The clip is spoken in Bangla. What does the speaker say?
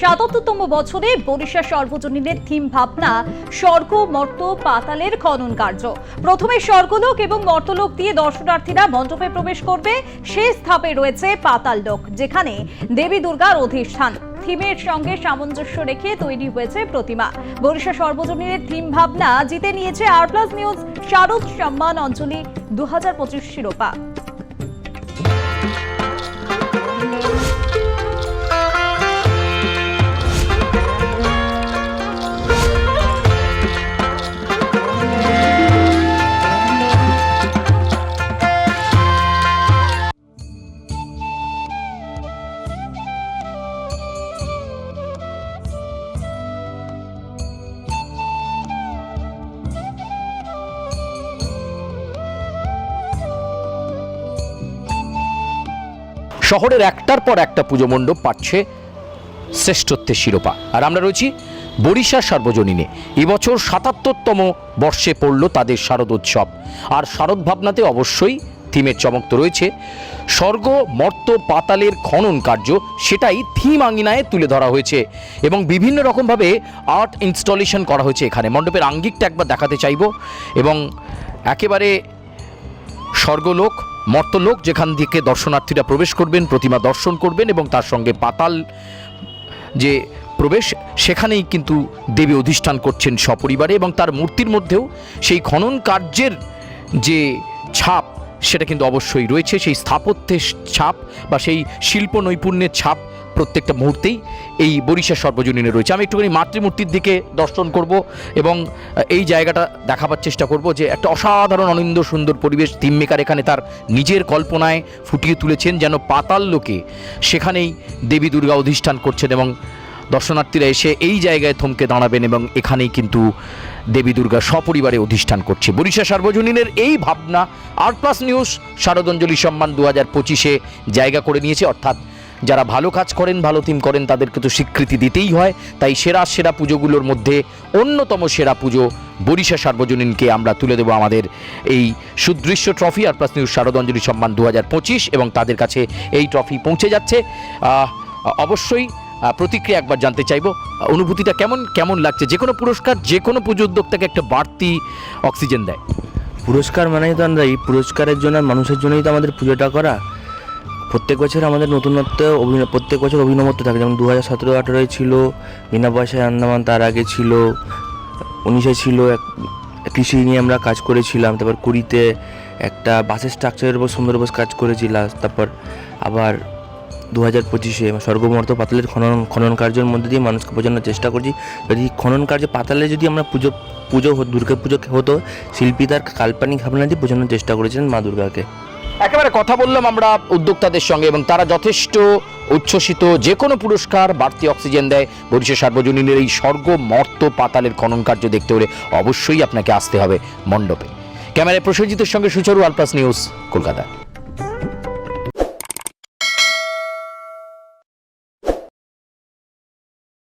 সাতাত্তরতম বছরে বরিশা সর্বজনীনের থিম ভাবনা, স্বর্গ, মর্ত, পাতালের খনন কার্য। প্রথমে স্বর্গলোক এবং মর্তলোক দিয়ে দর্শনার্থীরা মণ্ডপে প্রবেশ করবে। শেষ ধাপে রয়েছে পাতাল লোক, যেখানে দেবী দুর্গার অধিষ্ঠান। থিমের সঙ্গে সামঞ্জস্য রেখে তৈরি হয়েছে প্রতিমা। বরিশা সর্বজনীনের থিম ভাবনা জিতে নিয়েছে আর প্লাস নিউজ শারদ সম্মান অঞ্জলি দু হাজার পঁচিশ শিরোপা। শহরের একটার পর একটা পুজো মণ্ডপ পাচ্ছে শ্রেষ্ঠত্বের শিরোপা। আর আমরা রয়েছি বরিশা সার্বজনীনে। এবছর সাতাত্তরতম বর্ষে পড়ল তাদের শারদোৎসব আর শারদ ভাবনাতে অবশ্যই থিমের চমক তো রয়েছে। স্বর্গ, মর্ত, পাতালের খনন কার্য, সেটাই থিম আঙিনায় তুলে ধরা হয়েছে। এবং বিভিন্ন রকমভাবে আর্ট ইনস্টলেশন করা হয়েছে এখানে। মণ্ডপের আঙ্গিকটা একবার দেখাতে চাইব। এবং একেবারে স্বর্গলোক মর্তলোক, যেখান থেকে দর্শনার্থীরা প্রবেশ করবেন, প্রতিমা দর্শন করবেন এবং তার সঙ্গে পাতাল যে প্রবেশ, সেখানেই কিন্তু দেবী অধিষ্ঠান করছেন সপরিবারে এবং তার মূর্তির মধ্যেও সেই খনন কার্যের যে ছাপ সেটা কিন্তু অবশ্যই রয়েছে। সেই স্থাপত্যের ছাপ বা সেই শিল্প নৈপুণ্যের ছাপ প্রত্যেকটা মুহূর্তেই এই বরিশা সর্বজনীনে রয়েছে। আমি একটুখানি মাতৃমূর্তির দিকে দর্শন করব এবং এই জায়গাটা দেখাবার চেষ্টা করব যে একটা অসাধারণ, অনিন্দ, সুন্দর পরিবেশ থিম মেকার এখানে তার নিজের কল্পনায় ফুটিয়ে তুলেছেন যেন পাতাল লোকে সেখানেই দেবী দুর্গা অধিষ্ঠান করছেন এবং দর্শনার্থীরা এসে এই জায়গায় থমকে দাঁড়াবেন এবং এখানেই কিন্তু দেবী দুর্গা সপরিবারে অধিষ্ঠান করছে। বরিশা সার্বজনীনের এই ভাবনা আর প্লাস নিউজ শারদঞ্জলি সম্মান দু হাজার পঁচিশে জায়গা করে নিয়েছে। অর্থাৎ যারা ভালো কাজ করেন, ভালো থিম করেন, তাদেরকে তো স্বীকৃতি দিতেই হয়। তাই সেরা সেরা পুজোগুলোর মধ্যে অন্যতম সেরা পুজো বরিশা সার্বজনীনকে আমরা তুলে দেবো আমাদের এই সুদৃশ্য ট্রফি আর প্লাস নিউজ শারদঞ্জলি সম্মান দু এবং তাদের কাছে এই ট্রফি পৌঁছে যাচ্ছে। অবশ্যই প্রতিক্রিয়া একবার জানতে চাইব। অনুভূতিটা কেমন কেমন লাগছে? যে কোনো পুরস্কার, যে কোনো পুজো উদ্যোক্তাকে একটা বাড়তি অক্সিজেন দেয়। পুরস্কার মানেই তো আমরা, এই পুরস্কারের জন্য মানুষের জন্যই তো আমাদের পুজোটা করা। প্রত্যেক বছর আমাদের নতুনত্ব অভিনয় প্রত্যেক বছর অভিনবত্ব থাকে। যেমন দু হাজার সতেরো আঠেরোয় ছিল, বিনা পয়সায় আন্দামান তার আগে ছিল, উনিশে ছিল এক কৃষি নিয়ে আমরা কাজ করেছিলাম। তারপর কুড়িতে একটা বাসের স্ট্রাকচারের উপর সুন্দর কাজ করেছিলাম তারপর আবার দু হাজার পঁচিশে স্বর্গমর্ত পাতালের খনন খনন কার্যের মধ্যে দিয়ে মানুষকে বোঝানোর চেষ্টা করছি। যদি খনন কার্য পাতালে যদি আমরা পুজো পুজো দুর্গা পুজো হতো, শিল্পী তার কাল্পনিক ভাবনা দিয়ে বোঝানোর চেষ্টা করেছিলেন মা দুর্গাকে। একেবারে কথা বললাম আমরা উদ্যোক্তাদের সঙ্গে এবং তারা যথেষ্ট উচ্ছ্বসিত যে কোনো পুরস্কার বাড়তি অক্সিজেন দেয়। বরিশা সার্বজনীনের এই স্বর্গ মর্ত পাতালের খনন কার্য দেখতে হলে অবশ্যই আপনাকে আসতে হবে মণ্ডপে। ক্যামেরায় প্রসেনজিতের সঙ্গে সুচারু আলপাস নিউজ কলকাতা